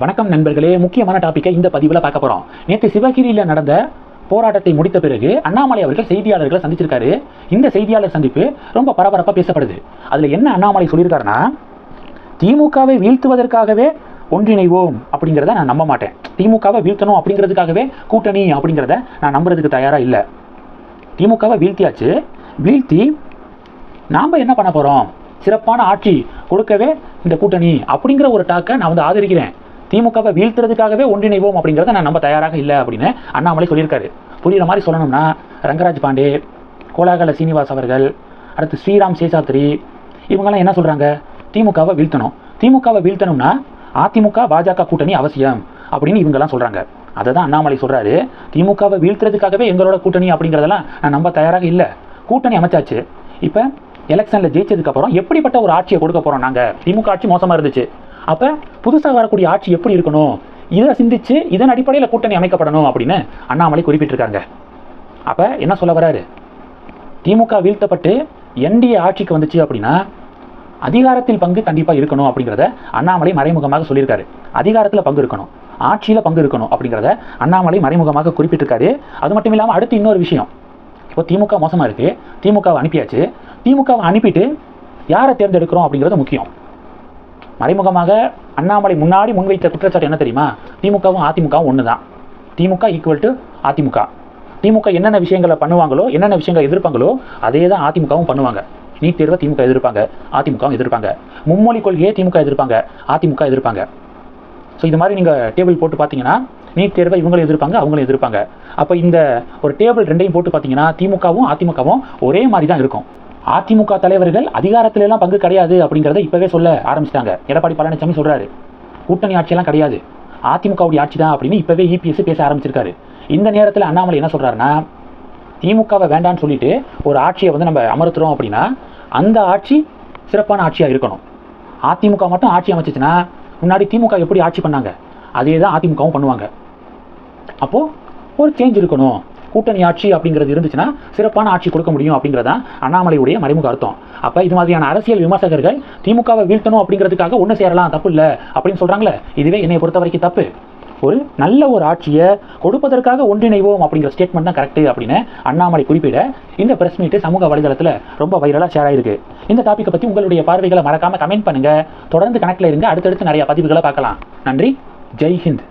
வணக்கம் நண்பர்களே. முக்கியமான டாப்பிக்கை இந்த பதிவில் பார்க்க போகிறோம் நேற்று சிவகிரியில் நடந்த போராட்டத்தை முடித்த பிறகு அண்ணாமலை அவர்கள் செய்தியாளர்களை சந்திச்சிருக்காரு. இந்த செய்தியாளர் சந்திப்பு ரொம்ப பரபரப்பாக பேசப்படுது. அதில் என்ன அண்ணாமலை சொல்லியிருக்காருன்னா திமுகவை வீழ்த்துவதற்காகவே ஒன்றிணைவோம் அப்படிங்கிறத நான் நம்ப மாட்டேன். திமுகவை வீழ்த்தணும் அப்படிங்கிறதுக்காகவே கூட்டணி அப்படிங்கிறத நான் நம்புறதுக்கு தயாராக இல்லை. திமுகவை வீழ்த்தியாச்சு. வீழ்த்தி நாம் என்ன பண்ண போகிறோம் சிறப்பான ஆட்சி கொடுக்கவே இந்த கூட்டணி அப்படிங்கிற ஒரு டாக்கை நான் வந்து ஆதரிக்கிறேன். திமுகவை வீழ்த்துறதுக்காகவே ஒன்றிணைவோம் அப்படிங்கிறத நான் நம்ம தயாராக இல்லை அப்படின்னு அண்ணாமலை சொல்லியிருக்காரு. புரியுற மாதிரி சொல்லணும்னா ரங்கராஜ் பாண்டே கோலாகல சீனிவாஸ் அவர்கள் அடுத்து ஸ்ரீராம் சேஷாத்ரி இவங்கெல்லாம் என்ன சொல்கிறாங்க திமுகவை வீழ்த்தணும். திமுகவை வீழ்த்தணும்னா அதிமுக பாஜக கூட்டணி அவசியம் அப்படின்னு இவங்கெல்லாம் சொல்கிறாங்க அதை தான் அண்ணாமலை சொல்கிறாரு திமுகவை வீழ்த்துறதுக்காகவே எங்களோட கூட்டணி அப்படிங்கிறதெல்லாம் நான் நம்ப தயாராக இல்லை. கூட்டணி அமைச்சாச்சு. இப்போ எலெக்ஷனில் ஜெயிச்சதுக்கப்புறம் எப்படிப்பட்ட ஒரு ஆட்சியை கொடுக்க போகிறோம் நாங்கள் திமுக ஆட்சி மோசமாக இருந்துச்சு. அப்போ புதுசாக வரக்கூடிய ஆட்சி எப்படி இருக்கணும்? இதை சிந்திச்சு இதன் அடிப்படையில் கூட்டணி அமைக்கப்படணும் அப்படின்னு அண்ணாமலை குறிப்பிட்டிருக்காங்க அப்போ என்ன சொல்ல வராரு? திமுக வீழ்த்தப்பட்டு என்டிஏ ஆட்சிக்கு வந்துச்சு அப்படின்னா அதிகாரத்தில் பங்கு கண்டிப்பாக இருக்கணும் அப்படிங்கிறத அண்ணாமலை மறைமுகமாக சொல்லியிருக்காரு. அதிகாரத்தில் பங்கு இருக்கணும். ஆட்சியில் பங்கு இருக்கணும் அப்படிங்கிறத அண்ணாமலை மறைமுகமாக குறிப்பிட்டிருக்காரு. அது மட்டும் இல்லாமல் அடுத்து இன்னொரு விஷயம். இப்போ திமுக மோசமாக இருக்குது திமுகவை அனுப்பியாச்சு. திமுகவை அனுப்பிட்டு யாரை தேர்ந்தெடுக்கிறோம் அப்படிங்கிறது முக்கியம். மறைமுகமாக அண்ணாமலை முன்னாடி முன்வைத்த குற்றச்சாட்டு என்ன தெரியுமா? திமுகவும் அதிமுகவும் ஒன்று தான் திமுக ஈக்குவல் டு அதிமுக. திமுக என்னென்ன விஷயங்களை பண்ணுவாங்களோ என்னென்ன விஷயங்களை எதிர்ப்பாங்களோ அதே தான் அதிமுகவும் பண்ணுவாங்க. நீட் தேர்வை திமுக எதிர்ப்பாங்க அதிமுகவும் எதிர்ப்பாங்க. மும்மொழி கொள்கையை திமுக எதிர்ப்பாங்க அதிமுக எதிர்ப்பாங்க. ஸோ இது மாதிரி நீங்கள் டேபிள் போட்டு பார்த்தீங்கன்னா நீட் தேர்வை இவங்களும் எதிர்ப்பாங்க அவங்களும் எதிர்ப்பாங்க. அப்போ இந்த ஒரு டேபிள் ரெண்டையும் போட்டு பார்த்தீங்கன்னா திமுகவும் அதிமுகவும் ஒரே மாதிரி தான் இருக்கும். அதிமுக தலைவர்கள் அதிகாரத்துல எல்லாம் பங்கு கிடையாது அப்படிங்கிறத இப்போவே சொல்ல ஆரம்பிச்சிட்டாங்க. எடப்பாடி பழனிசாமி சொல்றாரு. கூட்டணி ஆட்சியெல்லாம் கிடையாது. அதிமுகவுடைய ஆட்சி தான் அப்படின்னு இப்போவே இபிஎஸ் பேச ஆரம்பிச்சிருக்காரு. இந்த நேரத்தில் அண்ணாமலை என்ன சொல்கிறாருன்னா திமுகவை வேண்டான்னு சொல்லிட்டு ஒரு ஆட்சியை வந்து நம்ம அமர்த்துறோம் அப்படின்னா அந்த ஆட்சி சிறப்பான ஆட்சியாக இருக்கணும். அதிமுக மட்டும் ஆட்சி அமைச்சிச்சுன்னா முன்னாடி திமுக எப்படி ஆட்சி பண்ணாங்க? அதே தான் அதிமுகவும் பண்ணுவாங்க. அப்போது ஒரு சேஞ்ச் இருக்கணும். கூட்டணி ஆட்சி அப்படிங்கிறது இருந்துச்சுன்னா சிறப்பான ஆட்சி கொடுக்க முடியும் அப்படிங்கிறதான் அண்ணாமலையுடைய மறைமுக அர்த்தம். அப்போ இது மாதிரியான அரசியல் விமர்சகர்கள் திமுகவை வீழ்த்தணும் அப்படிங்கிறதுக்காக ஒன்று சேரலாம் தப்பு இல்லை அப்படின்னு சொல்கிறாங்களே இதுவே என்னை பொறுத்த வரைக்கும் தப்பு. ஒரு நல்ல ஒரு ஆட்சியை கொடுப்பதற்காக ஒன்றிணைவோம் அப்படிங்கிற ஸ்டேட்மெண்ட் தான் கரெக்டு அப்படின்னு அண்ணாமலை குறிப்பிட இந்த பிரஸ் மீட்டு சமூக வலைதளத்தில் ரொம்ப வைரலாக ஷேர் ஆயிருக்கு. இந்த டாப்பிக்கை பற்றி உங்களுடைய பார்வைகளை மறக்காமல் கமெண்ட் பண்ணுங்கள் தொடர்ந்து கணக்கில் இருங்க. அடுத்தடுத்து நிறைய பதிவுகளை பார்க்கலாம். நன்றி. ஜெய் ஹிந்த்.